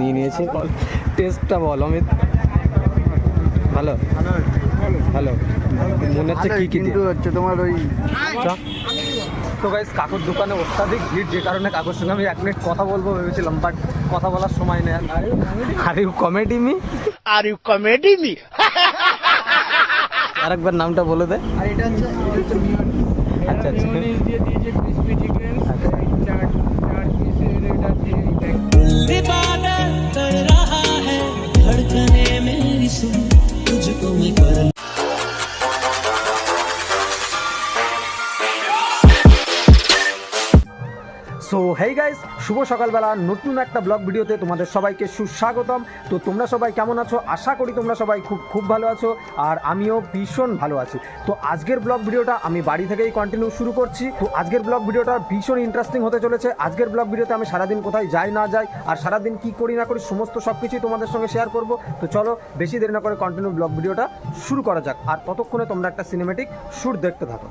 নিয়ে নিয়েছি। টেস্টটা বল অমিত। ভালো? ভালো। মনে হচ্ছে কি কিন্তু হচ্ছে তোমার ওই। তো গাইজ কাকুর দোকানে অত্যাধিক ভিড় যে কারণে কাকুর সঙ্গে আমি এক মিনিট কথা বলব ভেবেছিলাম বাট কথা বলার সময় নেই আর। You comedy me Are you comedy me? আরেকবার নামটা বলে দে। আর এটা হচ্ছে এটা আচ্ছা আচ্ছা। দিয়ে দিয়েছে ক্রিসপি চিকেন চার চার পিসের এটা দিয়ে So hey guys, শুভ সকালবেলা। নতুন একটা ব্লগ ভিডিওতে তোমাদের সবাইকে সুস্বাগতম। তো তোমরা সবাই কেমন আছো? আশা করি তোমরা সবাই খুব খুব ভালো আছো আর আমিও ভীষণ ভালো আছি। তো আজকের ব্লগ ভিডিওটা আমি বাড়ি থেকেই কন্টিনিউ শুরু করছি। তো আজকের ব্লগ ভিডিওটা ভীষণ ইন্টারেস্টিং হতে চলেছে। আজকের ব্লগ ভিডিওতে আমি সারাদিন কোথায় যাই না যাই আর সারাদিন কি করি না করি সমস্ত সব কিছুই তোমাদের সঙ্গে শেয়ার করব। তো চলো, বেশি দেরি না করে কন্টিনিউ ব্লগ ভিডিওটা শুরু করা যাক। আর ততক্ষণে তোমরা একটা সিনেমেটিক শ্যুট দেখতে থাকো।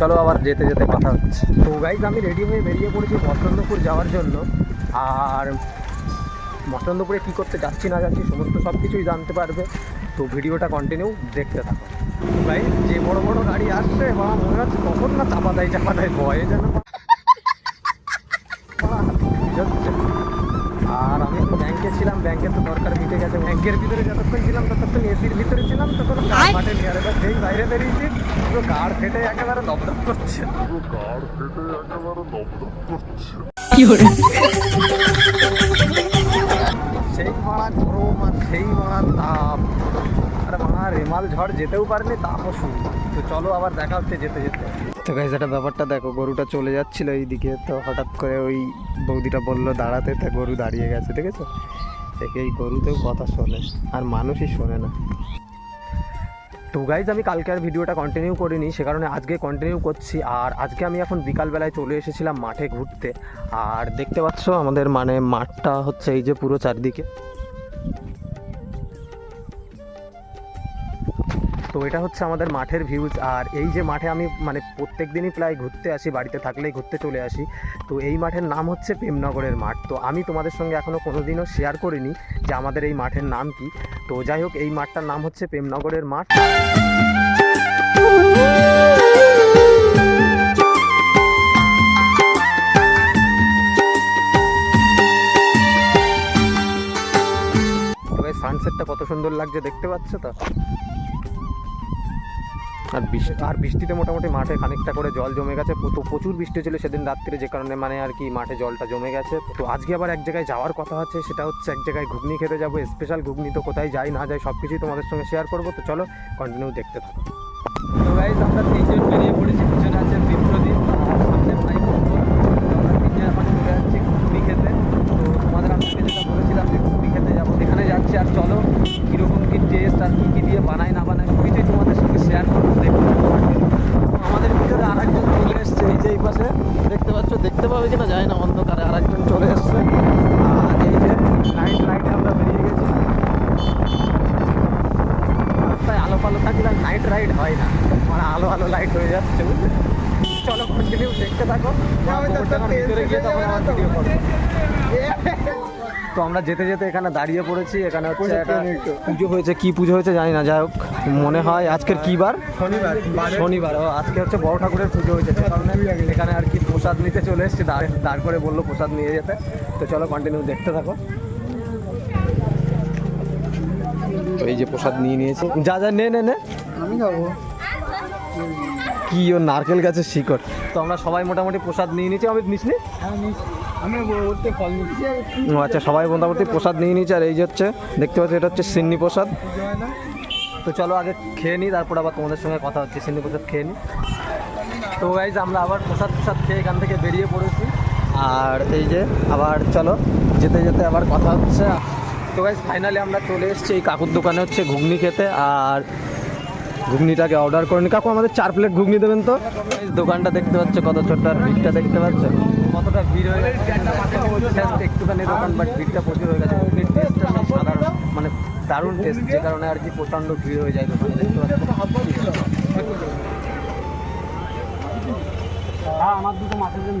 চলো আবার যেতে যেতে কথা হচ্ছে। তো গাইজ আমি রেডি হয়ে বেরিয়ে পড়েছি মসলন্দপুর যাওয়ার জন্য। আর মসলন্দপুরে কী করতে যাচ্ছি না যাচ্ছি সমস্ত সব কিছুই জানতে পারবে। তো ভিডিওটা কন্টিনিউ দেখতে থাকো। গাইজ যে বড় বড় গাড়ি আসছে বা মনে হচ্ছে কখন না চাপা দেয় চাপা দেয়, ভয়ে যেন ব্যাংকে ছিলাম তো দরকার মিটে গেছে। ব্যাংকের ভিতরে যতক্ষণ ছিলাম ততক্ষণ এসির ভিতরে ছিলাম তো কোনো কাজ মাঠে নিয়ে আর এবার যেই বাইরে বেরিয়েছি পুরো গাড় ফেটে একেবারে দপদপ করছে। সেই মারা গরম আর সেই মারা তাপ। আর মারা রেমাল ঝড় যেতেও পারেনি তাপও শুরু তো চলো আবার দেখা হচ্ছে যেতে যেতে। তো গাইজ একটা ব্যাপারটা দেখো গরুটা চলে যাচ্ছিল এইদিকে তো হঠাৎ করে ওই বৌদিটা বলল দাঁড়াতে। তা গরু দাঁড়িয়ে গেছে দেখেছ? দেখে এই গরুতেও কথা শোনে, আর মানুষই শোনে না। তো গাইজ আমি কালকে আর ভিডিওটা কন্টিনিউ করিনি, সে কারণে আজকে কন্টিনিউ করছি, আর আজকে আমি এখন বিকালবেলায় চলে এসেছিলাম মাঠে ঘুরতে। আর দেখতে পাচ্ছ আমাদের মানে মাঠটা হচ্ছে এই যে পুরো চারদিকে। তো এটা হচ্ছে আমাদের মাঠের ভিউজ আর এই যে মাঠে আমি মানে প্রত্যেক দিনই প্রায় ঘুরতে আসি, বাড়িতে থাকলেই ঘুরতে চলে আসি। তো এই মাঠের নাম হচ্ছে প্রেমনগরের মাঠ। তো আমি তোমাদের সঙ্গে এখনও কোনো দিনও শেয়ার করিনি যে আমাদের এই মাঠের নাম কি। তো যাই হোক, এই মাঠটার নাম হচ্ছে প্রেমনগরের মাঠ। সানসেটটা কত সুন্দর লাগছে, দেখতে পাচ্ছ তো? আর বৃষ্টি। আর বৃষ্টিতে মোটামুটি মাঠে খানিকটা করে জল জমে গেছে। তো প্রচুর বৃষ্টি হয়েছিল সেদিন রাত্রে যে কারণে মানে আর কি মাঠে জলটা জমে গেছে। তো আজকে আবার এক জায়গায় যাওয়ার কথা আছে সেটা হচ্ছে এক জায়গায় ঘুগনি খেতে যাব স্পেশাল ঘুগনি তো কোথায় যাই না যাই সব কিছুই তোমাদের সঙ্গে শেয়ার করব। তো চলো কন্টিনিউ দেখতে থাকো। তো গাইজ আমরা তিনজন বেরিয়ে পড়েছি পিছনে আছে বিপ্রদীপ আর সামনে ভাই বন্ধু। তো আমরা তিনজন এখন চলে যাচ্ছি ঘুগনি খেতে তো তোমাদের আপনাকে যেটা বলেছিলাম যে ঘুগনি খেতে যাব সেখানে যাচ্ছি আর চলো কীরকম কী টেস্ট আর কী কী দিয়ে বানায় না বানায় সব কিছুই তোমাদের সঙ্গে শেয়ার করব দেখো তো আমাদের ভিতরে আর একজন চলে এসছে এই যে এই পাশে দেখতে পাচ্ছ দেখতে পাবে কিনা যায় না অন্ধকারে আর একজন চলে এসছে আর এই যে লাইট লাইটে আমরা বেরিয়ে গেছি রাস্তায় আলো ফালো রাইড হয় না। মানে আলো আলো লাইট হয়ে যাচ্ছে বুঝলে? চলো কন্টিনিউ দেখতে থাকো। ভিতরে গিয়ে তখন আমার ভিডিও করব তো আমরা যেতে যেতে এখানে দাঁড়িয়ে পড়েছি এখানে হচ্ছে একটা পুজো হয়েছে কি পুজো হয়েছে জানি না যাই হোক মনে হয় আজকের কি বার? শনিবার শনিবার ও আজকে হচ্ছে বড় ঠাকুরের পুজো হয়েছে কারণে এখানে আর কি প্রসাদ নিতে চলে এসেছি দাঁড় দাঁড় করে বলল প্রসাদ নিয়ে যেতে। তো চলো কন্টিনিউ দেখতে থাকো। তো এই যে প্রসাদ নিয়ে নিয়েছি। যা যা নে নে নে। আমি খাব। কি ও নারকেল গাছের শিকড়। তো আমরা সবাই মোটামুটি প্রসাদ নিয়ে নিয়েছি। আমি আমি ফল নিচ্ছি আচ্ছা সবাই মোটামুটি প্রসাদ নিয়ে নিয়েছি। আর এই যে হচ্ছে দেখতে পাচ্ছি এটা হচ্ছে সিন্নি প্রসাদ। হয় না তো চলো আগে খেয়ে নিই তারপর আবার তোমাদের সঙ্গে কথা হচ্ছে সিন্নি প্রসাদ খেয়ে নিই। তো গাইজ আমরা আবার প্রসাদ প্রসাদ খেয়ে এখান থেকে বেরিয়ে পড়েছি। আর এই যে আবার চলো যেতে যেতে আবার কথা হচ্ছে। তো গাইজ ফাইনালি আমরা চলে এসেছি। এই কাকুর দোকানে হচ্ছে ঘুগনি খেতে। আর ঘুগনিটাকে অর্ডার করে নি। কাকু, আমাদের চার প্লেট ঘুগনি দেবেন তো? দোকানটা দেখতে পাচ্ছে, কত ছোট্ট আর ভিড়টা দেখতে পাচ্ছে? কতটা ভিড় হয়ে গেছে? একটুখানি দোকান বাট ভিড়টা প্রচুর হয়ে গেছে। ঘুগনির টেস্টটা সাধারণ মানে দারুণ টেস্ট যে কারণে আর কি প্রচণ্ড ভিড় হয়ে যায় দোকানে, দেখতে পাচ্ছি? হ্যাঁ আমার দুটো মাছের জন্য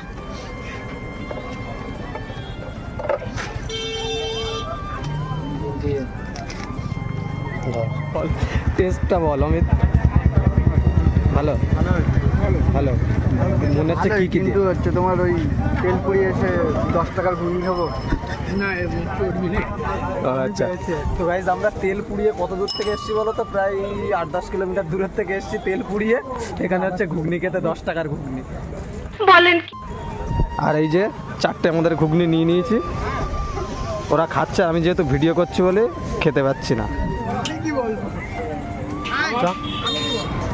টেস্টটা বল অমিত। ভালো? ভালো। মনে হচ্ছে কি? কিন্তু হচ্ছে তোমার ওই তেল পুড়িয়ে এসে দশ টাকার ঘুগনি খাব। আচ্ছা। তো গাইজ আমরা তেল পুড়িয়ে কত দূর থেকে এসেছি বলো তো? প্রায় আট দশ কিলোমিটার দূরের থেকে এসেছি তেল পুড়িয়ে। এখানে হচ্ছে ঘুগনি খেতে দশ টাকার ঘুগনি। বলেন আর এই যে চারটে আমাদের ঘুগনি নিয়ে নিয়েছি। ওরা খাচ্ছে আমি যেহেতু ভিডিও করছি বলে খেতে পাচ্ছি না। চ।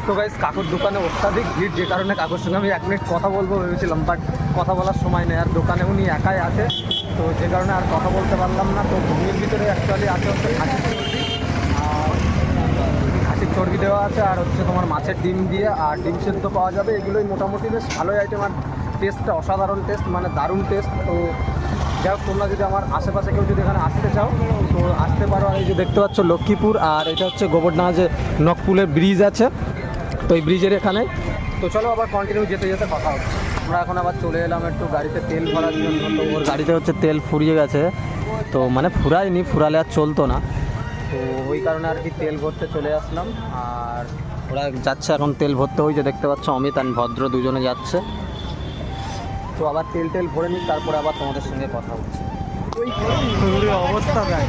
তো গাইজ কাকুর দোকানে অত্যাধিক ভিড়, যে কারণে কাকুর সঙ্গে আমি এক মিনিট কথা বলব ভেবেছিলাম বাট কথা বলার সময় নেই, আর দোকানে উনি একাই আছে, তো যে কারণে আর কথা বলতে পারলাম না, তো ঘুগনির ভিতরে অ্যাকচুয়ালি আছে হচ্ছে খাসির চর্বি খাসির চর্বি দেওয়া আছে, আর হচ্ছে তোমার মাছের ডিম দিয়ে, আর ডিম সেদ্ধ পাওয়া যাবে এগুলোই মোটামুটি বেশ ভালোই আইটেম আর টেস্টটা অসাধারণ টেস্ট মানে দারুণ টেস্ট তো যাই হোক, তোমরা যদি আমার আশেপাশে কেউ যদি এখানে আসতে চাও, তো আসতে পারো। আর এই যে দেখতে পাচ্ছ লক্ষ্মীপুর, আর এটা হচ্ছে গোবরডাঙ্গা যে নকপুলের ব্রিজ আছে, তো এই ব্রিজের এখানে। তো চলো আবার কন্টিনিউ যেতে যেতে কথা হচ্ছে। আমরা এখন আবার চলে এলাম একটু গাড়িতে তেল ভরার জন্য। তো ওর গাড়িতে হচ্ছে তেল ফুরিয়ে গেছে। তো মানে ফুরায়নি, ফুরালে আর চলতো না। তো ওই কারণে আর কি তেল ভরতে চলে আসলাম। আর ওরা যাচ্ছে এখন তেল ভরতে। ওই যে দেখতে পাচ্ছ অমিত আর ভদ্র দুজনে যাচ্ছে। তো আবার তেল টেল ভরে নিই তারপরে আবার তোমাদের সঙ্গে কথা হচ্ছে অবস্থা দেখ।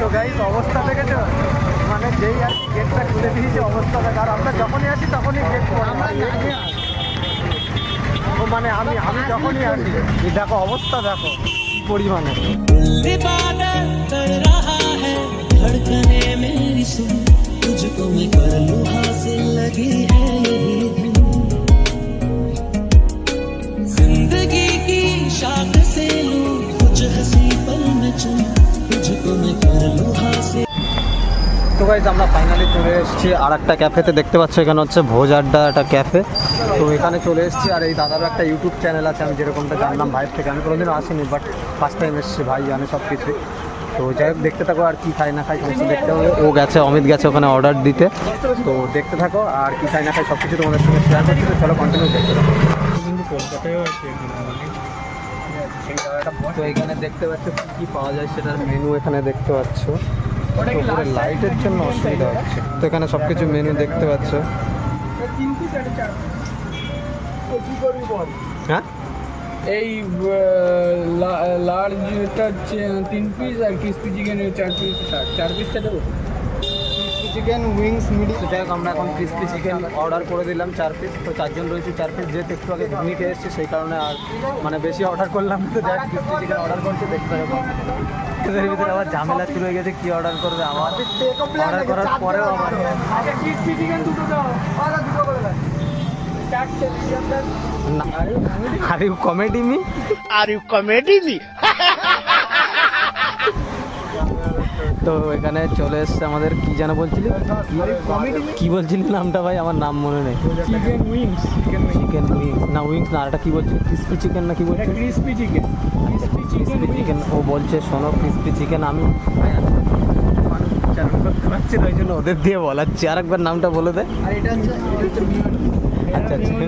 তো গাইস অবস্থা দেখেছ? মানে যেই আর কি গেটটা খুলে দিয়েছে অবস্থা দেখ। আর আমরা যখনই আসি তখনই গেট ও মানে আমি আমি যখনই আসি। এই দেখো অবস্থা দেখো। কি পরিমাণে। গাইজ আমরা ফাইনালি চলে এসেছি আর একটা ক্যাফেতে দেখতে পাচ্ছ এখানে হচ্ছে ভোজ আড্ডা একটা ক্যাফে তো এখানে চলে এসেছি আর এই দাদারও একটা ইউটিউব চ্যানেল আছে, আমি যেরকমটা জানলাম ভাইয়ের থেকে। আমি কোনোদিনও আসিনি বাট ফার্স্ট টাইম এসেছি ভাই জানে সব কিছু তো যাই হোক, দেখতে থাকো আর কি খাই না খাই, সমস্ত দেখতে হবে। ও গেছে, অমিত গেছে ওখানে অর্ডার দিতে। তো দেখতে থাকো আর কি খাই না খাই সব কিছু তোমাদের সঙ্গে শেয়ার করছি। তো চলো কন্টিনিউ দেখতে থাকো। তো এখানে দেখতে পাচ্ছ কি পাওয়া যায় সেটার মেনু এখানে দেখতে পাচ্ছ। উপরে লাইটের জন্য অসুবিধা হচ্ছে। তো এখানে সব কিছু মেনু দেখতে পাচ্ছ। হ্যাঁ? এই লার্জটা তিন পিস আর ক্রিসপি চিকেন চার পিস চার পিসটা দেবো? চিকেন উইংস মিডি তো যাই হোক আমরা এখন ক্রিসপি চিকেন অর্ডার করে দিলাম চার পিস তো চারজন রয়েছে চার পিস যেহেতু একটু আগে ঘুমিয়ে খেয়ে এসেছি সেই কারণে আর মানে বেশি অর্ডার করলাম তো যাই ক্রিসপি চিকেন অর্ডার করছে দেখতে হবে এদের ভিতরে আবার ঝামেলা শুরু হয়ে গেছে কি অর্ডার করবে আমার? অর্ডার করার পরেও আবার ক্রিসপি চিকেন দুটো দাও আর দুটো করে দাও। চারটে না আরে কমেডি মি তো এখানে চলে এসছে আমাদের কি যেন বলছিলি? কি বলছিলি নামটা ভাই? আমার নাম মনে নেই। চিকেন উইংস চিকেন উইংস না উইংস না আরেকটা কি বলছিলি? ক্রিসপি চিকেন না কি বলছিলি? ক্রিসপি চিকেন ক্রিসপি চিকেন ও বলছে শোনো ক্রিসপি চিকেন আমি করতে ওই জন্য ওদের দিয়ে বলাচ্ছি। আর একবার নামটা বলে দে। আচ্ছা, আচ্ছা। আচ্ছা। হচ্ছে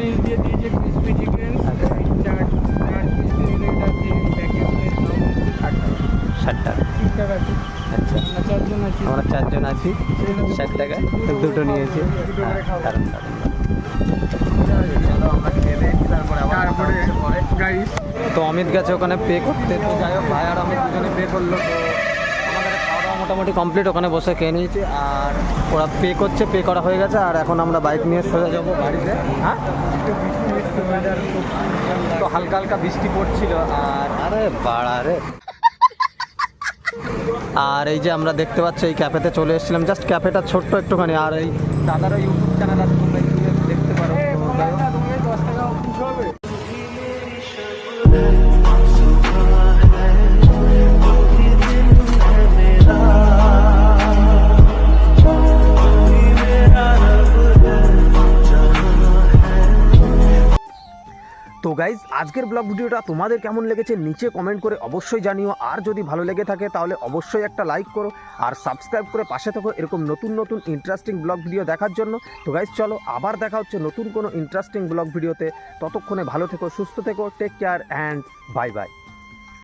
ষাট টাকা। আচ্ছা। আমরা চারজন আছি, ষাট টাকা। দুটো নিয়েছি। তো অমিত গেছে ওখানে পে করতে। তো যাই হোক ভাই আর অমিত দুজনে পে করল মোটামুটি কমপ্লিট ওখানে বসে খেয়ে নিয়েছি। আর ওরা পে করছে পে করা হয়ে গেছে। আর এখন আমরা বাইক নিয়ে সোজা যাব বাড়িতে। হ্যাঁ? তো হালকা হালকা বৃষ্টি পড়ছিল। আর আরে বাড়া রে। আর এই যে আমরা দেখতে পাচ্ছি, এই ক্যাফেতে চলে এসেছিলাম। জাস্ট ক্যাফেটা ছোট্ট একটুখানি, আর এই দাদারও ইউটিউব চ্যানেল আছে গাইজ আজকের ব্লগ ভিডিওটা তোমাদের কেমন লেগেছে নিচে কমেন্ট করে অবশ্যই জানিও। আর যদি ভালো লেগে থাকে, তাহলে অবশ্যই একটা লাইক করো আর সাবস্ক্রাইব করে পাশে থাকো এরকম নতুন নতুন ইন্টারেস্টিং ব্লগ ভিডিও দেখার জন্য। তো গাইজ চলো আবার দেখা হচ্ছে নতুন কোনো ইন্টারেস্টিং ব্লগ ভিডিওতে ততক্ষণে ভালো থেকো, সুস্থ থেকো take care and bye bye